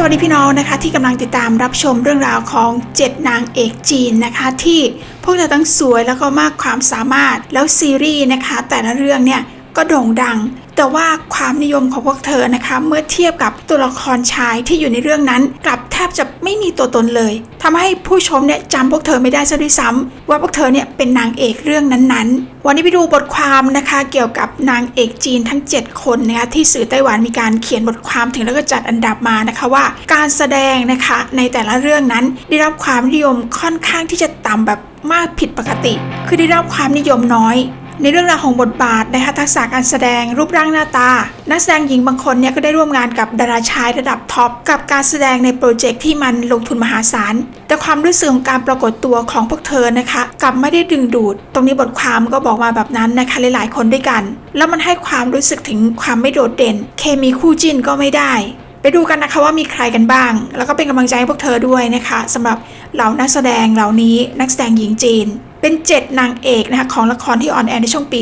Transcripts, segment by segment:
สวัสดีพี่น้องนะคะ ที่กำลังติดตามรับชมเรื่องราวของ7นางเอกจีนนะคะ ที่พวกเธอทั้งสวยแล้วก็มากความสามารถแล้วซีรีส์นะคะ แต่ละเรื่องเนี่ยก็โด่งดัง แต่ว่าความนิยมของพวกเธอนะคะ เมื่อเทียบกับตัวละครชายที่อยู่ในเรื่องนั้น กลับแทบจะไม่มีตัวตนเลยทำให้ผู้ชมเนี่ยจำพวกเธอไม่ได้ซะด้วยซ้ำว่าพวกเธอเนี่ยเป็นนางเอกเรื่องนั้นๆ วันนี้ไปดูบทความนะคะเกี่ยวกับนางเอกจีนทั้ง 7 คนนะคะที่สื่อไต้หวันมีการเขียนบทความถึงแล้วก็จัดอันดับมานะคะว่า การแสดงนะคะในแต่ละเรื่องนั้น ได้รับความนิยมค่อนข้างที่จะต่ำแบบมากผิดปกติ คือได้รับความนิยมน้อย ในเรื่องราวของบทบาทนะคะทักษะการแสดงรูปร่างหน้าตา นักแสดงหญิงบางคนเนี่ยก็ได้ร่วมงานกับดาราชายระดับท็อปกับการแสดงในโปรเจกต์ที่มันลงทุนมหาศาล แต่ความรู้สึกของการปรากฏตัวของพวกเธอนะคะกลับไม่ได้ดึงดูด ตรงนี้บทความก็บอกมาแบบนั้นนะคะหลายๆ คนด้วยกัน แล้วมันให้ความรู้สึกถึงความไม่โดดเด่น เคมีคู่จิ้นก็ไม่ได้ไปดูกันนะคะว่ามีใครกันบ้าง แล้วก็เป็นกำลังใจให้พวกเธอด้วยนะคะสำหรับเหล่านักแสดงเหล่านี้นักแสดงหญิงจีน เป็น 7 นางเอกนะคะของละครที่ออนแอร์ในช่วงปี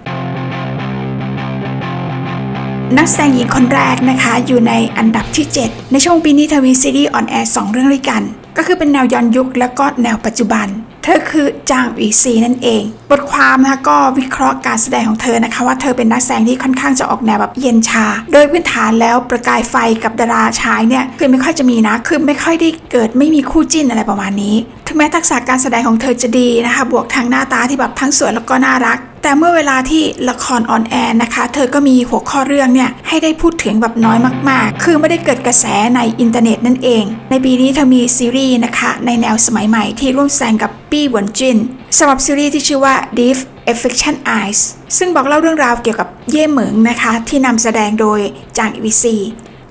2025 นักแสดงหญิงคนแรกนะคะอยู่ในอันดับที่ 7 ในช่วงปีนี้เธอมีซีรีส์ออนแอร์2เรื่องด้วยกัน ก็คือเป็นแนวย้อนยุคแล้วก็แนวปัจจุบัน เธอคือจางอีซีนั่นเอง บทความนะคะก็วิเคราะห์การแสดงของเธอนะคะ ว่าเธอเป็นนักแสดงที่ค่อนข้างจะออกแนวแบบเย็นชา โดยพื้นฐานแล้วประกายไฟกับดาราชายเนี่ยคือไม่ค่อยจะมีนะคือไม่ค่อยได้เกิดไม่มีคู่จิ้นอะไรประมาณนี้ ถึงแม้ทักษะการแสดงของเธอจะดีนะคะ บวกทางหน้าตาที่แบบทั้งสวยแล้วก็น่ารัก แต่เมื่อเวลาที่ละครออนแอร์นะคะ เธอก็มีหัวข้อเรื่องเนี่ยให้ได้พูดถึงแบบน้อยมาก ๆ คือไม่ได้เกิดกระแสในอินเทอร์เน็ตนั่นเอง ในปีนี้เธอมีซีรีส์นะคะ ในแนวสมัยใหม่ที่ร่วมแสดงกับปี้หวนจินสำหรับซีรีส์ที่ชื่อว่า Deep Affection Eyes ซึ่งบอกเล่าเรื่องราวเกี่ยวกับเย่เหมิงนะคะ ที่นำแสดงโดยจางอีวีซี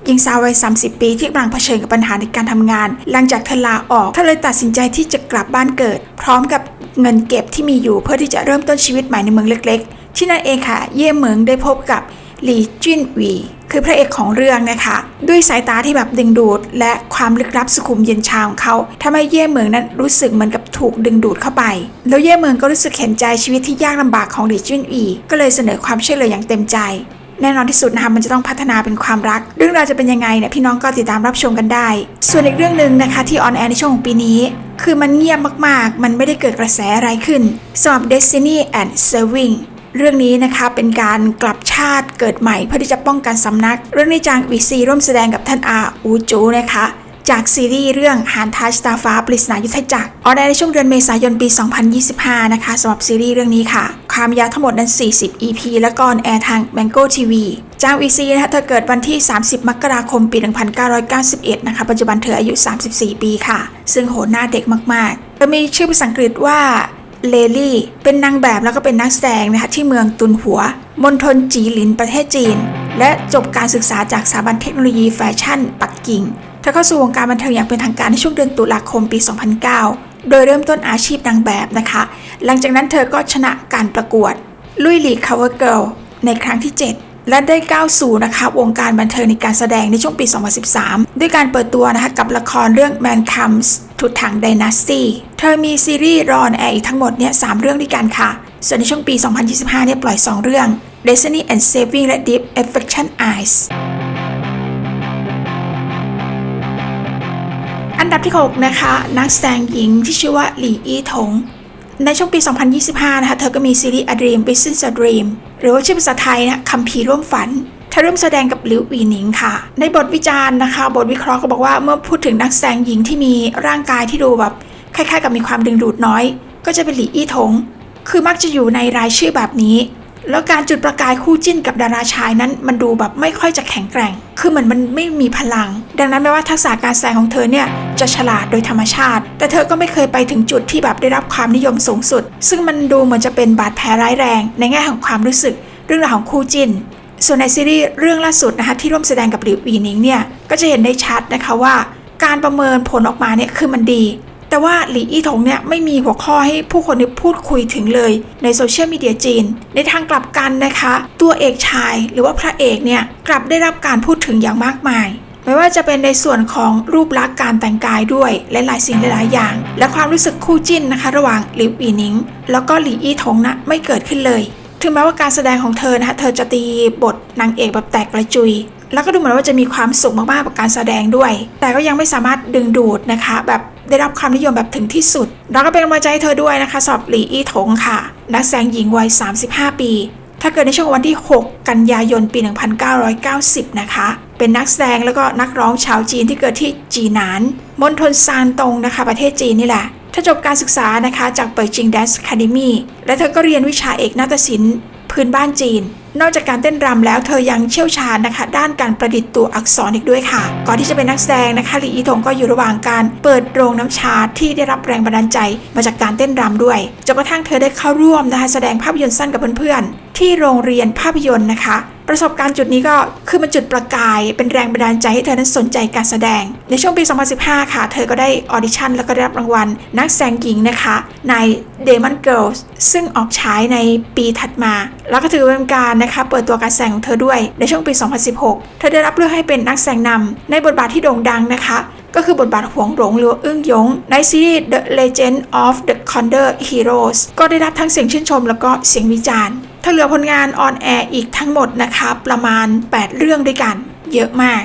หญิงสาววัย 30 ปีที่กำลังเผชิญกับปัญหาในการทำงาน หลังจากเธอลาออก เธอเลยตัดสินใจที่จะกลับบ้านเกิด พร้อมกับ เงินเก็บที่มีอยู่เพื่อที่จะเริ่มต้นชีวิตใหม่ในเมืองเล็ก ๆ ที่นั่นเองค่ะ เย่เหมิงได้พบกับหลีจิ้นหวีคือพระเอกของเรื่องนะคะ ด้วยสายตาที่แบบดึงดูด และความลึกลับสุขุมเย็นชาของเขาทำให้เย่เหมิงนั้นรู้สึกเหมือนกับถูกดึงดูดเข้าไป แล้วเย่เหมิงก็รู้สึกเห็นใจชีวิตที่ยากลำบากของหลีจิ้นหวีก็เลยเสนอความช่วยเหลืออย่างเต็มใจ แน่นอนที่สุดนะคะมันจะต้องพัฒนาเป็นความรัก เรื่องราวจะเป็นยังไงเนี่ยพี่น้องก็ติดตามรับชมกันได้ ส่วนอีกเรื่องหนึ่งนะคะที่ออนแอร์ในช่วงของปีนี้ คือมันเงียบมากๆ มันไม่ได้เกิดกระแสอะไรขึ้นสำหรับ Destiny and Serving เรื่องนี้นะคะเป็นการกลับชาติเกิดใหม่เพื่อที่จะป้องกันสำนัก เรื่องนี้จางวีซีร่วมแสดงกับท่านอาอูจูนะคะ จากซีรีส์เรื่องหานทัชตาฟ้าปริศนายุทธจักรออนแอร์ในช่วงเดือนเมษายนปี 2025 นะคะสำหรับซีรีส์เรื่องนี้ค่ะ ความยาวทั้งหมดนั้น 40 EP และก็อนแอร์ทาง Mango TV จางวีซีนะคะเธอเกิดวันที่ 30 มกราคม ปี 1991 นะคะ ปัจจุบันเธออายุ 34 ปีค่ะ ซึ่งโหหน้าเด็กมากๆเธอมีชื่อภาษาอังกฤษว่าเลลี่ เป็นนางแบบแล้วก็เป็นนักแสดงนะคะที่เมืองตุนหัว มณฑลจีหลินประเทศจีน และจบการศึกษาจากสถาบันเทคโนโลยีแฟชั่น ปักกิ่ง เธอเข้าสู่วงการบันเทิงอย่างเป็นทางการในช่วงเดือนตุลาคมปี 2009 โดยเริ่มต้นอาชีพนางแบบนะคะ หลังจากนั้นเธอก็ชนะการประกวดลุยลีคาวเวอร์เกิลในครั้งที่ 7 และได้ก้าวสู่นะคะวงการบันเทิงในการแสดงในช่วงปี 2013 ด้วยการเปิดตัวนะคะกับละครเรื่อง Man Comes ทุดถัง Dynasty เธอมีซีรีส์รอนแอร์ทั้งหมดเนี่ยสเรื่องด้วยกันค่ะ ส่วนในช่วงปี 2025 เนี่ยปล่อย 2 เรื่อง Destiny and Saving และ Deep Affection Eyes อันดับที่ 6 นะคะ นักแสดงหญิงที่ชื่อว่าหลี่อี้ถง ในช่วงปี 2025 นะคะ เธอก็มีซีรีส์ A Dream Business A Dream หรือว่าชื่อภาษาไทยนะคัมภีร์ร่วมฝันเธอเริ่มแสดงกับหลิวอีหนิงค่ะ ในบทวิจารณ์นะคะ บทวิเคราะห์ก็บอกว่าเมื่อพูดถึงนักแสดงหญิงที่มีร่างกายที่ดูแบบคล้ายๆ กับมีความดึงดูดน้อย ก็จะเป็นหลี่อี้ถง คือมักจะอยู่ในรายชื่อแบบนี้ แล้วการจุดประกายคู่จิ้นกับดาราชายนั้น มันดูแบบไม่ค่อยจะแข็งแกร่ง คือเหมือนมันไม่มีพลัง ดังนั้นแม้ว่าทักษะการแสดงของเธอเนี่ยจะฉลาดโดยธรรมชาติ แต่เธอก็ไม่เคยไปถึงจุดที่แบบได้รับความนิยมสูงสุด ซึ่งมันดูเหมือนจะเป็นบาดแผลร้ายแรง ในแง่ของความรู้สึก เรื่องราวของคู่จิ้นส่วนในซีรีส์เรื่องล่าสุดนะคะที่ร่วมแสดงกับหลิวอีนิงเนี่ยก็จะเห็นได้ชัดนะคะว่า การประเมินผลออกมาเนี่ยคือมันดี แต่ว่าหลี่อี้ถงเนี่ยไม่มีหัวข้อให้ผู้คนได้พูดคุยถึงเลยในโซเชียลมีเดียจีน ในทางกลับกันนะคะ ตัวเอกชายหรือว่าพระเอกเนี่ยกลับได้รับการพูดถึงอย่างมากมาย ไม่ว่าจะเป็นในส่วนของรูปลักษณ์การแต่งกายด้วยและหลายสิ่งหลายอย่าง และความรู้สึกคู่จิ้นนะคะ ระหว่างหลิวอีหนิง แล้วก็หลี่อี้ถงนะไม่เกิดขึ้นเลย ถึงแม้ว่าการแสดงของเธอนะคะเธอจะตีบทนางเอกแบบแตกกระจุยแล้วก็ดูเหมือนว่าจะมีความสุขมากๆกับการแสดงด้วย แต่ก็ยังไม่สามารถดึงดูดนะคะ แบบ ได้รับความนิยมแบบถึงที่สุดเราก็เป็นกำลังใจให้เธอด้วยนะคะสำหรับหลีอี้ถงค่ะ นักแสดงหญิงวัย 35 ปี ถ้าเกิดในช่วงวันที่ 6 กันยายนปี 1990 นะคะ เป็นนักแสดงแล้วก็นักร้องชาวจีนที่เกิดที่จีนานมณฑลซานตงนะคะ ประเทศจีนนี่แหละเธอจบการศึกษานะคะจากเปิดจิงแดนส์คาเดมีและเธอก็เรียนวิชาเอกนาฏศิลป์ พื้นบ้านจีน นอกจากการเต้นรำแล้วเธอยังเชี่ยวชาญนะคะ ด้านการประดิษฐ์ตัวอักษรอีกด้วยค่ะ ก่อนที่จะเป็นนักแสดงนะคะหลีอีทงก็อยู่ระหว่างการเปิดโรงน้ำชาที่ได้รับแรงบันดาลใจมาจากการเต้นรำด้วยจนกระทั่งเธอได้เข้าร่วมนะคะแสดงภาพยนตร์สั้นกับเพื่อนๆที่โรงเรียนภาพยนตร์นะคะ ประสบการณ์จุดนี้ก็คือมันจุดประกาย เป็นแรงบันดาลใจให้เธอนั้นสนใจการแสดง ในช่วงปี 2015 ค่ะ เธอก็ได้ออดิชั่นแล้วก็ได้รับรางวัล นักแสดงหญิงนะคะใน Demon Girls ซึ่งออกฉายในปีถัดมา แล้วก็ถือเป็นการนะคะเปิดตัวการแสดงของเธอด้วยในช่วงปี 2016 เธอได้รับเลือกให้เป็นนักแสดงนำในบทบาทที่โด่งดังนะคะก็คือบทบาทหวงหลงหรืออึ้งยง ในซีรีส์ The Legend of the Condor Heroes ก็ได้รับทั้งเสียงชื่นชมแล้วก็เสียงวิจารณ์ ถ้าเหลือผลงานออนแอร์อีกทั้งหมดนะคะประมาณ 8 เรื่องด้วยกัน เยอะมาก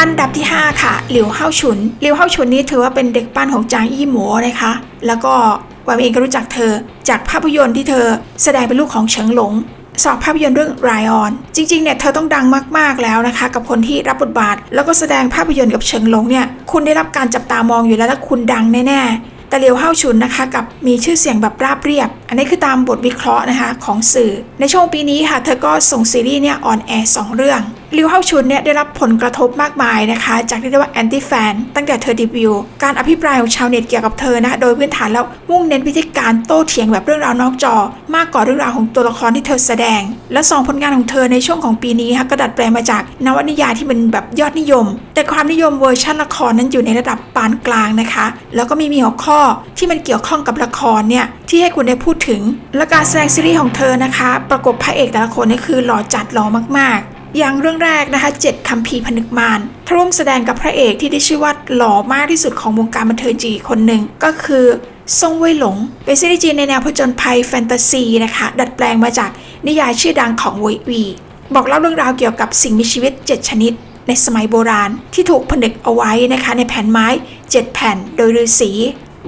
อันดับที่ 5 ค่ะ หลิวเฮาฉุน หลิวเฮาฉุนนี้ถือว่าเป็นเด็กปั้นของจางอี้หมัวนะคะ แล้วก็วามเองก็รู้จักเธอ จากภาพยนตร์ที่เธอแสดงเป็นลูกของเฉิงหลงสอบภาพยนตร์เรื่องไรออน จริงๆ เนี่ย เธอต้องดังมากๆแล้วนะคะ กับคนที่รับบทบาท แล้วก็แสดงภาพยนตร์กับเฉิงหลงเนี่ย คุณได้รับการจับตามองอยู่แล้วและคุณดังแน่ๆ แต่เหลียวเฮาชุนนะคะกับมีชื่อเสียงแบบราบเรียบ อันนี้คือตามบทวิเคราะห์นะคะของสื่อ ในช่วงปีนี้ค่ะ เธอก็ส่งซีรีส์เนี่ยออนแอร์สองเรื่อง ลิวเฮาชุนเนี่ยได้รับผลกระทบมากมายนะคะ จากที่เรียกว่าแอนตี้แฟนตั้งแต่เธอเดบิวต์การอภิปรายของชาวเน็ตเกี่ยวกับเธอนะโดยพื้นฐานแล้วมุ่งเน้นวิธีการโต้เถียงแบบเรื่องราวนอกจอ มากกว่าเรื่องราวของตัวละครที่เธอแสดง และสองผลงานของเธอในช่วงของปีนี้ค่ะก็ดัดแปลงมาจากนวนิยายที่เป็นแบบยอดนิยม แต่ความนิยมเวอร์ชันละครนั้นอยู่ในระดับปานกลางนะคะ แล้วก็มีมีหัวข้อที่มันเกี่ยวข้องกับละครเนี่ยที่ให้คุณได้พูดถึงและการแสดงซีรีส์ของเธอนะคะ ประกบพระเอกแต่ละคนนี่คือหล่อจัดหล่อมากๆ อย่างเรื่องแรกนะคะเจ็ดคำพีร์ผนึกมารทร่วมแสดงกับพระเอกที่ได้ชื่อว่าหล่อมากที่สุดของวงการบันเทิงจีคนหนึ่งก็คือซ่งเว่ยหลง เป็นซีรีส์จีนในแนวผจญภัยแฟนตาซีนะคะดัดแปลงมาจากนิยายชื่อดังของเวยวี บอกเล่าเรื่องราวเกี่ยวกับสิ่งมีชีวิต 7 ชนิด ในสมัยโบราณที่ถูกผนึกเอาไว้นะคะในแผ่นไม้ 7 แผ่นโดยฤาษี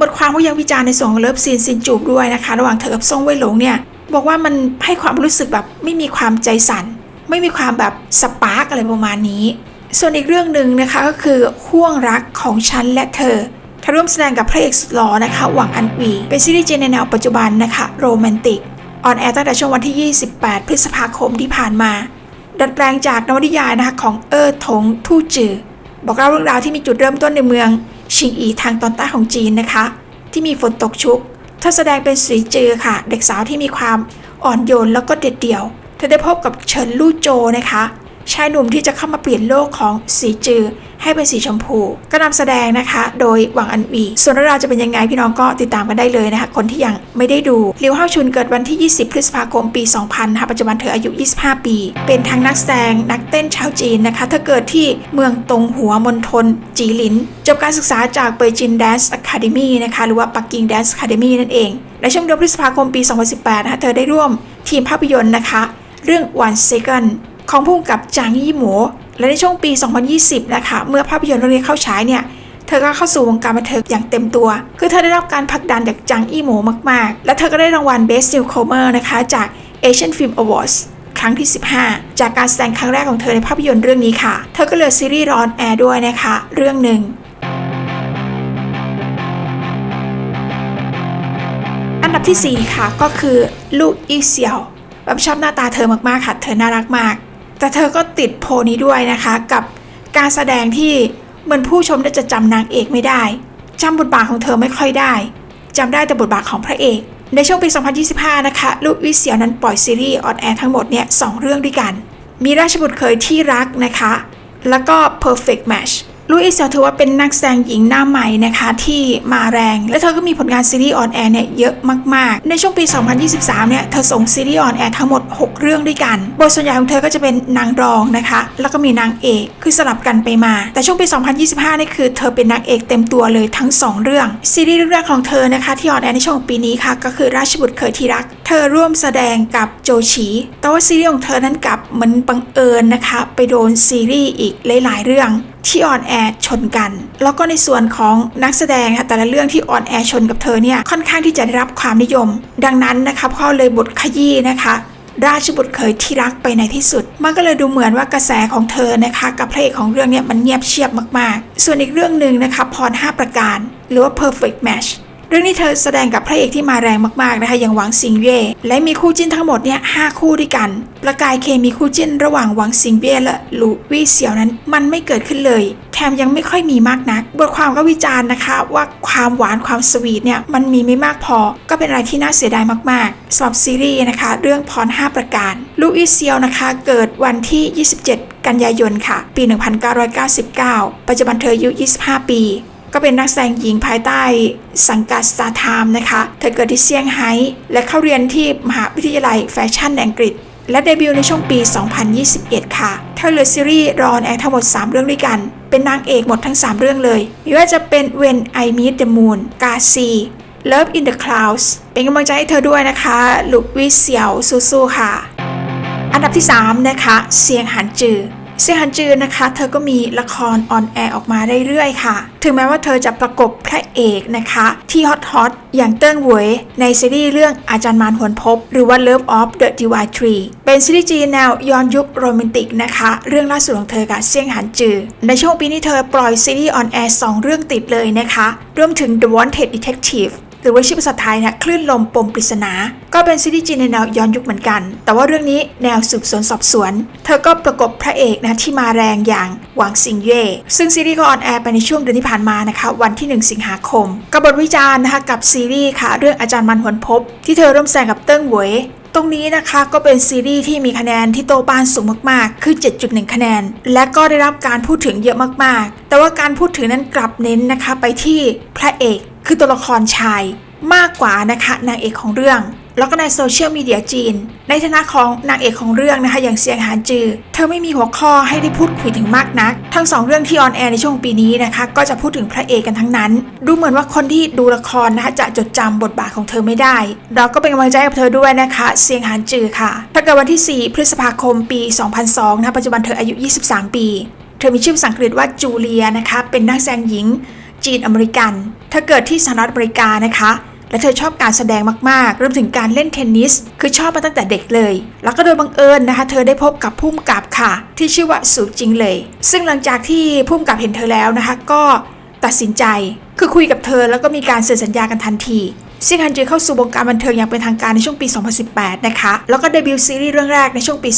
บทความก็ยังวิจารณ์ในส่วนของเลิฟซีนซินจูบด้วยนะคะ ระหว่างเธอกับซ่งเว่ยหลงเนี่ยบอกว่ามันให้ความรู้สึกแบบไม่มีความใจสั่น ไม่มีความแบบสปาร์กอะไรประมาณนี้ ส่วนอีกเรื่องหนึ่งนะคะก็คือห่วงรักของฉันและเธอเธอร่วมแสดงกับพระเอกสุดหล่อนะคะ หวังอันวี เป็นซีรีส์จีนในแนวปัจจุบันนะคะโรแมนติกออนแอร์ตั้งแต่ช่วงวันที่ 28 พฤษภาคมที่ผ่านมา ดัดแปลงจากนวนิยายนะคะของเออถงทู่จือ บอกเล่าเรื่องราวที่มีจุดเริ่มต้นในเมือง ชิงอีทางตอนใต้ของจีนนะคะ ที่มีฝนตกชุกเธอแสดงเป็นสีจือค่ะ เด็กสาวที่มีความอ่อนโยนแล้วก็เด็ดเดี่ยว เธอได้พบกับเฉินลู่โจนะคะ ชายหนุ่มที่จะเข้ามาเปลี่ยนโลกของสีจือให้เป็นสีชมพู ก็นำแสดงนะคะ โดยหวังอันวีส่วนเรื่องราวจะเป็นยังไงพี่น้องก็ติดตามกันได้เลยนะคะ คนที่ยังไม่ได้ดูลิวเฮาชุนเกิดวันที่ 20 พฤษภาคมปี 2000ค่ะปัจจุบันเธออายุ 25 ปี เป็นทั้งนักแสดงนักเต้นชาวจีนนะคะ เธอเกิดที่เมืองตงหัวมณฑลจีหลิน จบการศึกษาจากเปยจินแดนซ์อะคาเดมีนะคะหรือว่าปักกิ่งแดนซ์อะคาเดมีนั่นเองในช่วงเดือนพฤษภาคมปี 2018นะคะเธอได้ร่วมทีมภาพยนตร์นะคะ เรื่อง One Second ของผู้กำกับจางยี่หมู และในช่วงปี 2020 นะคะ เมื่อภาพยนตร์เรื่องนี้เข้าฉายเนี่ยเธอก็เข้าสู่วงการบันเทิงอย่างเต็มตัว คือเธอได้รับการผลักดันจากจางอี้หมูมาก ๆ และเธอก็ได้รางวัล Best Newcomer นะคะ จาก Asian Film Awards ครั้งที่ 15 จากการแสดงครั้งแรกของเธอในภาพยนตร์เรื่องนี้ค่ะ เธอก็เหลือซีรีส์รอนแอร์ด้วยนะคะ เรื่องหนึ่งอันดับที่ 4 ค่ะก็คือลูกอีเซียว แบบชอบหน้าตาเธอมากๆค่ะ เธอน่ารักมาก แต่เธอก็ติดโพลนี้ด้วยนะคะ กับการแสดงที่เหมือนผู้ชมจะจำนางเอกไม่ได้จำบทบาทของเธอไม่ค่อยได้จำได้แต่บทบาทของพระเอก ในช่วงปี 2025 นะคะลูกวิเซียวนั้นปล่อยซีรีส์ออนแอร์ทั้งหมดเนี่ยสองเรื่องด้วยกัน มีราชบุตรเคยที่รักนะคะ แล้วก็ perfect match ลูอิสเซลถือว่าเป็นนักแสดงหญิงหน้าใหม่นะคะที่มาแรง และเธอก็มีผลงานซีรีส์ออนแอร์เนี่ยเยอะมากๆ ในช่วงปี 2023 เนี่ยเธอส่งซีรีส์ออนแอร์ทั้งหมด 6 เรื่องด้วยกัน บทส่วนใหญ่ของเธอก็จะเป็นนางรองนะคะ แล้วก็มีนางเอกคือสลับกันไปมา แต่ช่วงปี 2025 นี่คือเธอเป็นนางเอกเต็มตัวเลยทั้ง 2 เรื่อง ซีรีส์เรื่องแรกของเธอนะคะที่ออนแอร์ในช่วงปีนี้ค่ะก็คือราชบุตรเคยที่รัก เธอร่วมแสดงกับโจชีแต่ว่าซีรีส์ของเธอนั้นกลับเหมือนบังเอิญนะคะไปโดนซีรีส์อีกหลายๆ เรื่องที่ออนแอร์ชนกัน แล้วก็ในส่วนของนักแสดงค่ะแต่ละเรื่องที่ออนแอร์ชนกับเธอเนี่ยค่อนข้างที่จะได้รับความนิยม ดังนั้นนะคะเขาเลยบทขยี้นะคะราชบุตรเคยที่รักไปในที่สุด มันก็เลยดูเหมือนว่ากระแสของเธอนะคะ กับพระเอกของเรื่องเนี่ยมันเงียบเชียบมากๆ ส่วนอีกเรื่องหนึ่งนะคะพร5ประการ หรือว่า perfect match เรื่องนี้เธอแสดงกับพระเอกที่มาแรงมากๆนะคะอย่างหวังซิงเย่และมีคู่จิ้นทั้งหมดเนี่ยห้าคู่ด้วยกัน ประกายเคมีคู่จิ้นระหว่างหวังซิงเย่และลูวี่เสี่ยวนั้นมันไม่เกิดขึ้นเลย แถมยังไม่ค่อยมีมากนัก บทความก็วิจารณ์นะคะ ว่าความหวานความสวีทเนี่ยมันมีไม่มากพอ ก็เป็นอะไรที่น่าเสียดายมากๆสำหรับซีรีส์นะคะ เรื่องพร 5 ประการลูวี่เซียวนะคะเกิดวันที่ 27 กันยายนค่ะ ปี 1999 ปัจจุบันเธออายุ 25 ปี ก็เป็นนักแสดงหญิงภายใต้สังกัด Star Time นะคะ เธอเกิดที่เซี่ยงไฮ้และเข้าเรียนที่มหาวิทยาลัยแฟชั่นอังกฤษ และเดบิวต์ในช่วงปี 2021 ค่ะ เธอเหลือซีรีส์รอนแอร์ทั้งหมด 3 เรื่องด้วยกัน เป็นนางเอกหมดทั้ง 3 เรื่องเลยไม่ว่าจะเป็น When I Meet the Moon กาซี Love in the Clouds เป็นกำลังใจให้เธอด้วยนะคะลุกวิเซียวสู้ๆค่ะ อันดับที่ 3 นะคะ เซียงหันจือ เซียงหันจือนะคะ เธอก็มีละครออนแอร์ออกมาเรื่อยๆค่ะ ถึงแม้ว่าเธอจะประกบพระเอกนะคะ ที่ฮอตฮอตอย่างเติ้งเหวยในซีรีส์เรื่องอาจารย์มารหวนพบ หรือว่า Love of the Divine Tree เป็นซีรีส์จีนแนวย้อนยุคโรแมนติกนะคะ เรื่องล่าสุดของเธอกับเซียงหันจือ ในช่วงปีนี้เธอปล่อยซีรีส์ออนแอร์สองเรื่องติดเลยนะคะรวมถึง The Wanted Detective หรือว่าชื่อภาษาไทยนะคลื่นลมปมปริศนา ก็เป็นซีรีส์จีนในแนวย้อนยุคเหมือนกัน แต่ว่าเรื่องนี้แนวสืบสวนสอบสวน เธอก็ประกบพระเอกนะที่มาแรงอย่างหวังซิงเย่ซึ่งซีรีส์ก็ออนแอร์ไปในช่วงเดือนที่ผ่านมานะคะวันที่ 1 สิงหาคมกับบทวิจารณ์นะคะกับซีรีส์ค่ะเรื่องอาจารย์มันหวนพบ ที่เธอร่วมแสดงกับเติ้งเหวยตรงนี้นะคะก็เป็นซีรีส์ที่มีคะแนนที่โตปานสูงมากๆ คือ 7.1 คะแนน และก็ได้รับการพูดถึงเยอะมากๆ แต่ว่าการพูดถึงนั้นกลับเน้นนะคะไปที่พระเอก คือตัวละครชายมากกว่านะคะนางเอกของเรื่อง แล้วก็ในโซเชียลมีเดียจีน ในฐานะของนางเอกของเรื่องนะคะอย่างเซียงหานจือ เธอไม่มีหัวข้อให้ได้พูดคุยถึงมากนัก ทั้งสองเรื่องที่ออนแอร์ในช่วงปีนี้นะคะก็จะพูดถึงพระเอกกันทั้งนั้น ดูเหมือนว่าคนที่ดูละครนะคะจะจดจำบทบาทของเธอไม่ได้ เราก็เป็นกำลังใจกับเธอด้วยนะคะเซียงหานจือค่ะถ้าเกิดวันที่ 4 พฤษภาคมปี 2002นะคะปัจจุบันเธออายุ 23 ปี เธอมีชื่อภาษาอังกฤษว่าจูเลียนะคะเป็นนักแสดงหญิง จีนอเมริกัน เธอเกิดที่สหรัฐอเมริกานะคะ และเธอชอบการแสดงมากๆรวมถึงการเล่นเทนนิส คือชอบมาตั้งแต่เด็กเลย แล้วก็โดยบังเอิญนะคะ เธอได้พบกับพุ่มกับค่ะ ที่ชื่อว่าสูจริงเลย ซึ่งหลังจากที่พุ่มกับเห็นเธอแล้วนะคะ ก็ตัดสินใจ คือคุยกับเธอแล้วก็มีการเซ็นสัญญากันทันทีซี่งฮันจือเข้าสู่วงการบันเทิงอย่างเป็นทางการในช่วงปี 2018 นะคะ แล้วก็เดบิวต์ซีรีส์เรื่องแรกในช่วงปี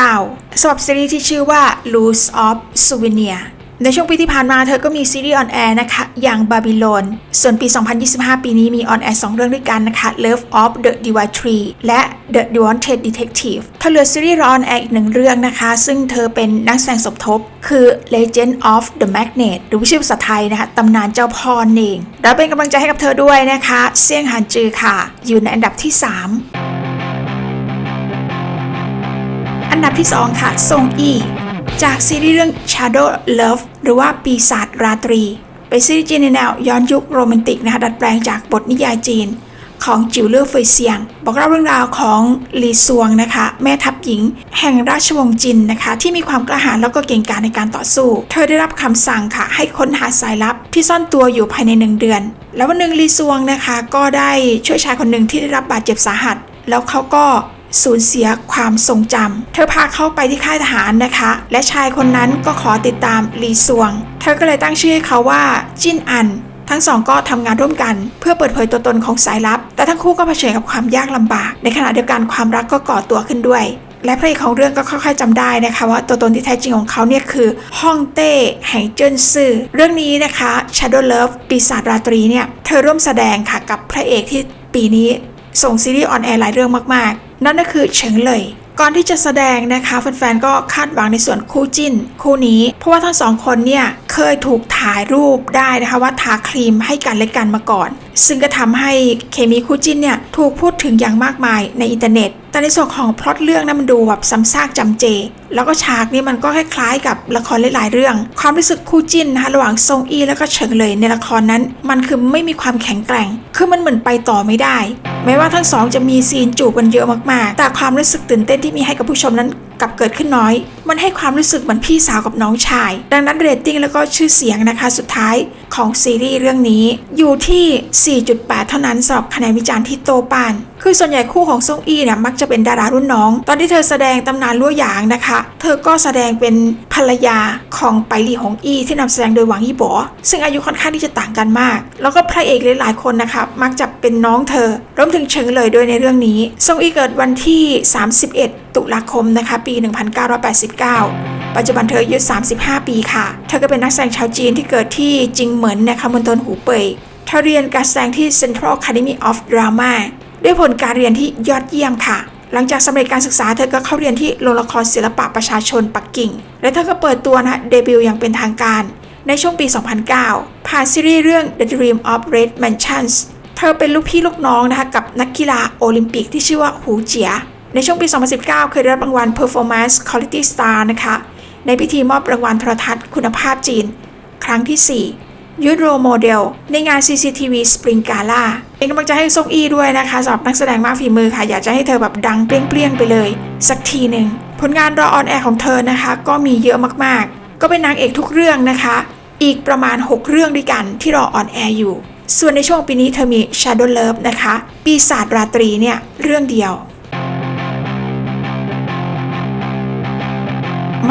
2019สำหรับซีรีส์ที่ชื่อว่า Loose of Souvenir ในช่วงปีที่ผ่านมาเธอก็มีซีรีส์ออนแอร์นะคะ อย่างบาบิโลนส่วนปี 2025 ปีนี้มีออนแอร์2เรื่องด้วยกันนะคะ Love of the d i v i Tree และ The Wanted Detective เธอเหลือซีรีส์รออนแอร์อีกหนึ่งเรื่องนะคะ ซึ่งเธอเป็นนักแสดงสมทบ คือ Legend of the Magnet หรือชื่อภาษาไทยนะคะ ตำนานเจ้าพ่อนั่นเองเราเป็นกำลังใจให้กับเธอด้วยนะคะเซี่ยงฮันจือค่ะ อยู่ในอันดับที่ 3 อันดับที่ 2 ค่ะซงอี จากซีรีส์เรื่อง Shadow Love หรือว่าปีศาจราตรี เป็นซีรีส์จีนในแนวย้อนยุคโรแมนติกนะคะดัดแปลงจากบทนิยายจีนของจิวเล่อเฟยเซียง บอกเล่าเรื่องราวของลีซวงนะคะ แม่ทัพหญิง แห่งราชวงศ์จินนะคะ ที่มีความกระหายแล้วก็เก่งกาจในการต่อสู้ เธอได้รับคำสั่งค่ะ ให้ค้นหาสายลับที่ซ่อนตัวอยู่ภายในหนึ่งเดือน แล้ววันหนึ่งลีซวงนะคะ ก็ได้ช่วยชายคนหนึ่งที่ได้รับบาดเจ็บสาหัส แล้วเขาก็ สูญเสียความทรงจำ เธอพาเข้าไปที่ค่ายทหารนะคะ และชายคนนั้นก็ขอติดตามลีซวง เธอก็เลยตั้งชื่อให้เขาว่าจินอัน ทั้งสองก็ทำงานร่วมกัน เพื่อเปิดเผยตัวตนของสายลับ แต่ทั้งคู่ก็เผชิญกับความยากลำบาก ในขณะเดียวกันความรักก็ก่อตัวขึ้นด้วยและพระเอกของเรื่องก็ค่อยๆจำได้นะคะว่าตัวตนที่แท้จริงของเขาเนี่ยคือฮ่องเต้แห่งเจิ้นซื่อเรื่องนี้นะคะ Shadow Love ปีศาจราตรีเนี่ย เธอร่วมแสดงค่ะกับพระเอกที่ปีนี้ส่งซีรีส์ออนแอร์หลายเรื่องมากๆ นั่นก็คือเฉิงเลย ก่อนที่จะแสดงนะคะแฟนๆก็คาดหวังในส่วนคู่จิ้น คู่นี้ เพราะว่าทั้งสองคนเนี่ยเคยถูกถ่ายรูปได้นะคะว่าทาครีมให้กันและกันมาก่อนซึ่งก็ทำให้เคมีคู่จิ้นเนี่ยถูกพูดถึงอย่างมากมายในอินเทอร์เน็ต แต่ในส่วนของพล็อตเรื่องนั้นมันดูแบบซ้ำซากจำเจ แล้วก็ฉากนี้มันก็คล้ายๆกับละครหลายๆเรื่อง ความรู้สึกคู่จิ้นนะคะระหว่างซงอีแล้วก็เฉิงเลยในละครนั้น มันคือไม่มีความแข็งแกร่ง คือมันเหมือนไปต่อไม่ได้ แม้ว่าทั้งสองจะมีซีนจูบกันเยอะมากๆ แต่ความรู้สึกตื่นเต้นที่มีให้กับผู้ชมนั้น กลับเกิดขึ้นน้อย มันให้ความรู้สึกเหมือนพี่สาวกับน้องชาย ดังนั้นเรตติ้งแล้วก็ชื่อเสียงนะคะสุดท้ายของซีรีส์เรื่องนี้ อยู่ที่ 4.8 เท่านั้นสำหรับคะแนนวิจารณ์ที่โตปาน คือส่วนใหญ่คู่ของซงอีเนี่ยมักจะเป็นดารารุ่นน้อง ตอนที่เธอแสดงตำนานลั่วหยางนะคะ เธอก็แสดงเป็นภรรยาของไปหลี่หงอี้ที่นำแสดงโดยหวังยี่บอซึ่งอายุค่อนข้างที่จะต่างกันมาก แล้วก็พระเอกหลายๆคนนะคะมักจะเป็นน้องเธอรวมถึงเฉิงเลยด้วยในเรื่องนี้ซงอีเกิดวันที่ 31 ตุลาคมนะคะปี 1989ปัจจุบันเธออายุ 35 ปีค่ะ เธอก็เป็นนักแสดงชาวจีนที่เกิดที่จิงเหมินนะคะมณฑลหูเป่ยเธอเรียนการแสดงที่ Central Academy of Drama ด้วยผลการเรียนที่ยอดเยี่ยมค่ะ หลังจากสำเร็จการศึกษาเธอก็เข้าเรียนที่โรงละครศิลปะประชาชนปักกิ่ง และเธอก็เปิดตัวนะเดบิวต์อย่างเป็นทางการ ในช่วงปี 2009 ผ่านซีรีส์เรื่อง The Dream of Red Mansions เธอเป็นลูกพี่ลูกน้องนะคะกับนักกีฬาโอลิมปิกที่ชื่อว่าหูเจีย ในช่วงปี 2019 เคยได้รับรางวัล Performance Quality Star นะคะ ในพิธีมอบรางวัลโทรทัศน์คุณภาพจีน ครั้งที่ 4 ยูโรโมเดล ในงาน CCTV Spring Gala เป็นกำลังใจให้ซงอีด้วยนะคะสำหรับนักแสดงมากฝีมือค่ะ อยากจะให้เธอแบบดังเปรี้ยงๆไปเลย สักทีหนึ่ง ผลงานรอออนแอร์ของเธอนะคะ ก็มีเยอะมากๆ ก็เป็นนางเอกทุกเรื่องนะคะ อีกประมาณ 6 เรื่องด้วยกันที่รอออนแอร์อยู่ ส่วนในช่วงปีนี้เธอมี Shadow Love นะคะ ปีศาจราตรีเนี่ยเรื่องเดียว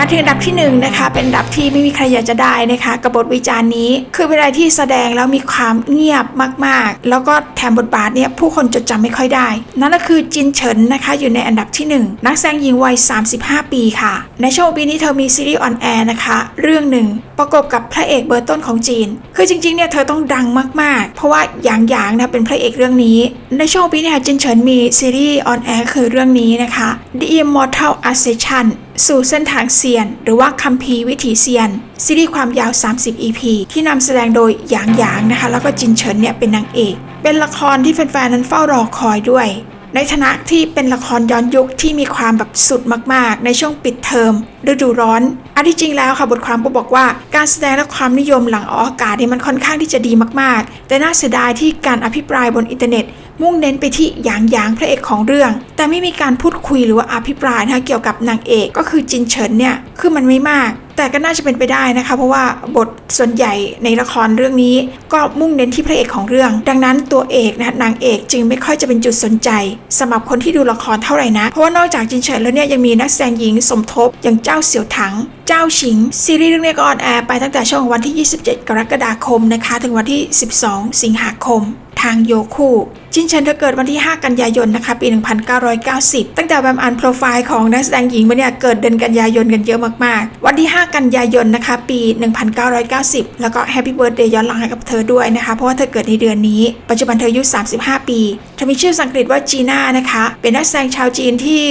มาถึงอันดับที่หนึ่งนะคะ เป็นอันดับที่ไม่มีใครอยากจะได้นะคะกับบทวิจารณ์นี้ คือเป็นอะไรที่แสดงแล้วมีความเงียบมากๆ แล้วก็แถมบทบาทเนี่ยผู้คนจดจำไม่ค่อยได้ นั่นก็คือจินเฉินนะคะอยู่ในอันดับที่หนึ่งนักแสดงหญิงวัย 35 ปีค่ะ ในช่วงปีนี้เธอมีซีรีส์ออนแอร์นะคะ เรื่องหนึ่งประกบกับพระเอกเบอร์ต้นของจีน คือจริงๆเนี่ยเธอต้องดังมากๆ เพราะว่าหยางหยางนะเป็นพระเอกเรื่องนี้ ในช่วงปีนี้จินเฉินมีซีรีส์ออนแอร์คือเรื่องนี้นะคะ The Immortal Ascension สู่เส้นทางเซียน หรือว่าคัมภีร์วิถีเซียน ซีรีส์ความยาว 30 EP ที่นำแสดงโดยหยางหยางนะคะ แล้วก็จินเฉินเนี่ยเป็นนางเอก เป็นละครที่แฟนๆนั้นเฝ้ารอคอยด้วย ในฐานะที่เป็นละครย้อนยุคที่มีความแบบสุดมากๆ ในช่วงปิดเทอมฤดูร้อนอันที่จริงแล้วค่ะบทความก็บอกว่าการแสดงและความนิยมหลังออกอากาศเนี่ยมันค่อนข้างที่จะดีมากๆ แต่น่าเสียดายที่การอภิปรายบนอินเทอร์เน็ต มุ่งเน้นไปที่หยางหยางพระเอกของเรื่อง แต่ไม่มีการพูดคุยหรือว่าอภิปรายนะคะเกี่ยวกับนางเอกก็คือจินเฉินเนี่ยคือมันไม่มาก แต่ก็น่าจะเป็นไปได้นะคะ เพราะว่าบทส่วนใหญ่ในละครเรื่องนี้ ก็มุ่งเน้นที่พระเอกของเรื่อง ดังนั้นตัวเอกนะนางเอกจึงไม่ค่อยจะเป็นจุดสนใจสำหรับคนที่ดูละครเท่าไหร่นะ เพราะว่านอกจากจินเฉินแล้วเนี่ยยังมีนักแสดงหญิงสมทบอย่างเจ้าเสี่ยวถัง เจ้าชิง ซีรีส์เรื่องนี้ก็ออนแอร์ไปตั้งแต่ช่วงวันที่ 27 กรกฎาคมนะคะ ถึงวันที่ 12 สิงหาคม ทางโยคูจินเฉินเธอเกิดวันที่ 5 กันยายนนะคะปี 1990 ตั้งแต่แวมอันโปรไฟล์ของนักแสดงหญิงมาเนี่ยเกิดเดือนกันยายนกันเยอะมากๆ วันที่ 5กันยายนนะคะ ปี 1990 แล้วก็แฮปปี้เบิร์ดเดย์ย้อนหลังให้กับเธอด้วยนะคะ เพราะว่าเธอเกิดในเดือนนี้ ปัจจุบันเธออายุ 35 ปีเธอมีชื่อภาษาอังกฤษว่าจีน่านะคะ เป็นนักแสดงชาวจีนที่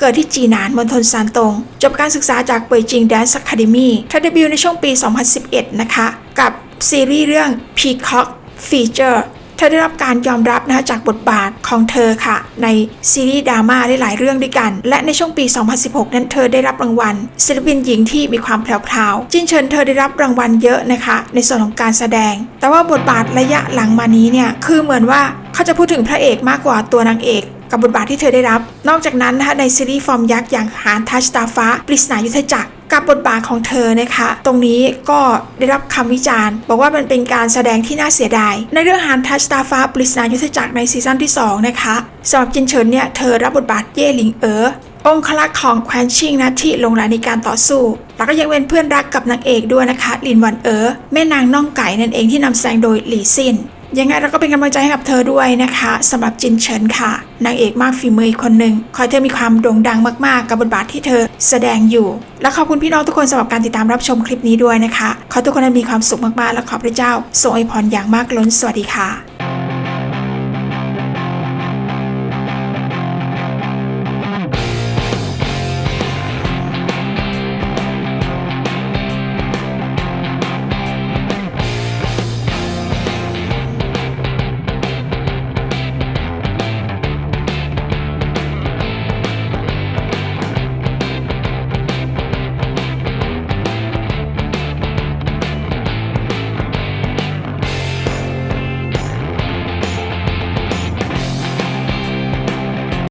เกิดที่จีนานมณฑลซานตง จบการศึกษาจากเป่ยจิง Dance Academy เธอเดบิวต์ในช่วงปี 2011 นะคะ กับซีรีส์เรื่อง Peacock Feature เธอได้รับการยอมรับนะคะจากบทบาทของเธอค่ะ ในซีรีส์ดราม่าได้หลายเรื่องด้วยกัน และในช่วงปี 2016 นั้นเธอได้รับรางวัลศิลปินหญิงที่มีความแพรวๆจินเฉินเธอได้รับรางวัลเยอะนะคะ ในส่วนของการแสดง แต่ว่าบทบาทระยะหลังมานี้เนี่ยคือเหมือนว่าเขาจะพูดถึงพระเอกมากกว่าตัวนางเอกกับบทบาทที่เธอได้รับ นอกจากนั้นนะคะในซีรีส์ฟอร์มยักษ์อย่างหานทัชตาฟ้าปริศนายุทธจักร กับบทบาทของเธอนะคะ ตรงนี้ก็ได้รับคำวิจารณ์ บอกว่ามันเป็นการแสดงที่น่าเสียดาย ในเรื่องหานทัชตาฟ้าปริศนายุทธจักรในซีซั่นที่ 2 นะคะสำหรับจินเฉินเนี่ยเธอรับบทบาทเย่หลิงเอ๋อองคลักษ์ของแคว้นชิงนะที่ลงรายในการต่อสู้ แล้วก็ยังเป็นเพื่อนรักกับนางเอกด้วยนะคะลินหวันเอ๋อแม่นางน่องไก่นั่นเองที่นำแสดงโดยหลี่ซิน ยังไงเราก็เป็นกำลังใจให้กับเธอด้วยนะคะสำหรับจินเฉินค่ะ นางเอกมากฝีมืออีกคนหนึ่งคอยเธอมีความโด่งดังมากๆ กับบทบาทที่เธอแสดงอยู่ และขอบคุณพี่น้องทุกคนสำหรับการติดตามรับชมคลิปนี้ด้วยนะคะ ขอทุกคนนั้นมีความสุขมากๆ และขอพระเจ้าทรงอวยพรอย่างมากล้นสวัสดีค่ะ